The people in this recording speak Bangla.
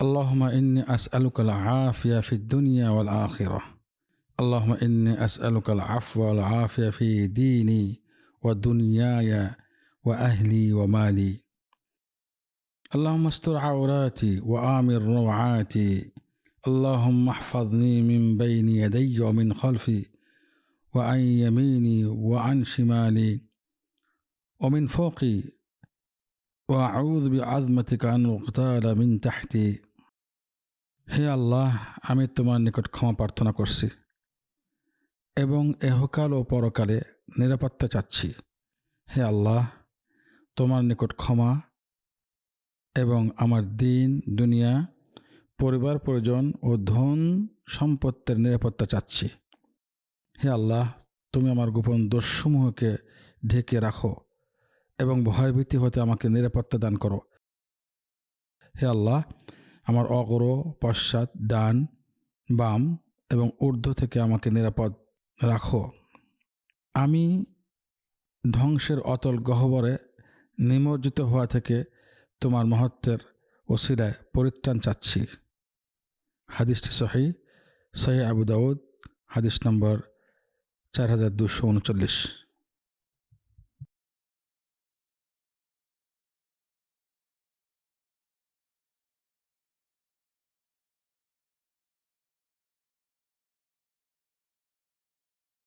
اللهم إني أسألك العافية في الدنيا والآخرة. اللهم إني أسألك العفو والعافية في ديني ودنياي وأهلي ومالي. اللهم استر عوراتي وآمن روعاتي. اللهم احفظني من بين يدي ومن خلفي وعن يميني وعن شمالي. ومن فوقي ওয়াউদ বি আজমতিক আনুকতালা মিন তাহতি হে আল্লাহ, আমি তোমার নিকট ক্ষমা প্রার্থনা করছি এবং এহকাল ও পরকালে নিরাপত্তা চাচ্ছি। হে আল্লাহ, তোমার নিকট ক্ষমা এবং আমার দিন, দুনিয়া, পরিবার পরিজন ও ধন সম্পত্তির নিরাপত্তা চাচ্ছি। হে আল্লাহ, তুমি আমার গোপন দোষসমূহকে ঢেকে রাখো। এবং ভয়ভীতি হতে আমাকে নিরাপত্তা দান করো। হে আল্লাহ, আমার অগ্র, পশ্চাৎ, ডান, বাম এবং ঊর্ধ্ব থেকে আমাকে নিরাপদ রাখো। আমি ধ্বংসের অতল গহ্বরে নিমজ্জিত হওয়া থেকে তোমার মহত্বের ওসিলায় পরিত্রাণ চাচ্ছি। হাদিসটি সহি সহি আবু দাউদ, হাদিস নম্বর চার হাজার দুশো উনচল্লিশ।